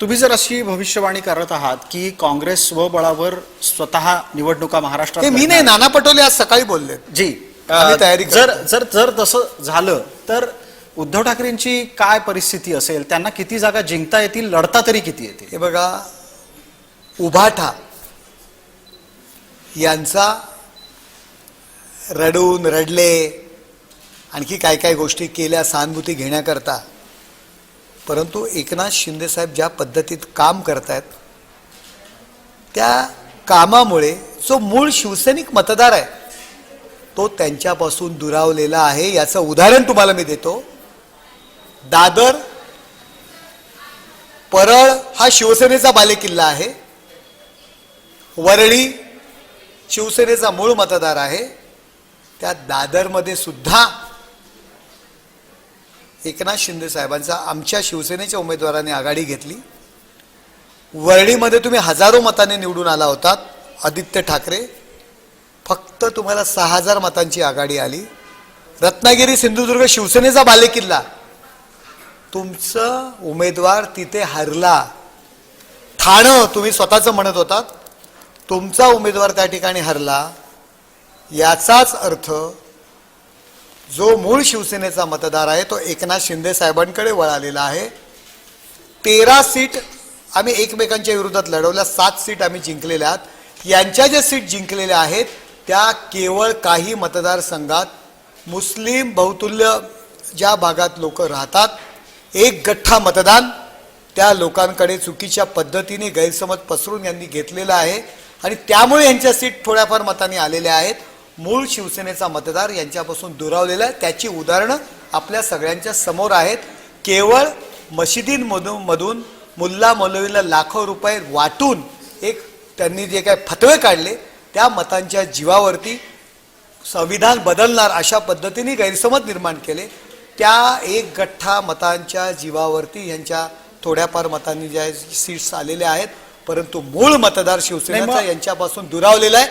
तुम्ही जर अशी भविष्यवाणी करत आहात की काँग्रेस स्वबळावर स्वतः निवडणुका महाराष्ट्रात मी नाही नाना पटोले आज सकाळी बोलले. जी. तयारी जर. जर जर तसं झालं तर उद्धव ठाकरेंची काय परिस्थिती असेल त्यांना किती जागा जिंकता येतील लढता तरी किती येतील? हे बघा उभाठा यांचा रडून रडले आणखी काय काय गोष्टी केल्या सहानुभूती घेण्याकरता परंतु एकनाथ शिंदेसाहेब ज्या पद्धतीत काम करतायत त्या कामामुळे जो मूळ शिवसैनिक मतदार आहे तो त्यांच्यापासून दुरावलेला आहे. याचं उदाहरण तुम्हाला मी देतो. दादर परळ हा शिवसेनेचा बालेकिल्ला आहे. वरळी शिवसेनेचा मूळ मतदार आहे. त्या दादरमध्ये सुद्धा एकनाथ शिंदे साहेबांचा आमच्या शिवसेनेच्या उमेदवाराने आघाडी घेतली. वरळीमध्ये तुम्ही हजारो मताने निवडून आला होतात आदित्य ठाकरे. फक्त तुम्हाला सहा हजार मतांची आघाडी आली. रत्नागिरी सिंधुदुर्ग शिवसेनेचा बालेकिल्ला. तुमचं उमेदवार तिथे हरला. ठाणं तुम्ही स्वतःचं म्हणत होतात. तुमचा उमेदवार त्या ठिकाणी हरला. याचाच अर्थ जो मूळ शिवसेनेचा मतदार आहे तो एकनाथ शिंदे साहेबांकडे वळालेला आहे. तेरा सीट आम्ही एकमेकांच्या विरोधात लढवल्या सात सीट आम्ही जिंकलेल्या आहात. यांच्या ज्या सीट जिंकलेल्या आहेत त्या केवळ काही मतदारसंघात मुस्लिम बहुतुल्य ज्या भागात लोक राहतात एक गठ्ठा मतदान त्या लोकांकडे चुकीच्या पद्धतीने गैरसमज पसरून यांनी घेतलेलं आहे. आणि त्यामुळे यांच्या सीट थोड्याफार मतांनी आलेल्या आहेत. मूळ शिवसेनेचा मतदार यांच्यापासून दुरावलेला आहे. त्याची उदाहरणं आपल्या सगळ्यांच्या समोर आहेत. केवळ मशिदींमधून मधून मुल्ला मौलवीला लाखो रुपये वाटून एक त्यांनी जे काय फतवे काढले त्या मतांच्या जीवावरती संविधान बदलणार अशा पद्धतीने गैरसमज निर्माण केले. त्या एक गठ्ठा मतांच्या जीवावरती यांच्या थोड्याफार मतांनी ज्या सीट्स आलेल्या आहेत परंतु मूळ मतदार शिवसेनेचा यांच्यापासून दुरावलेला आहे.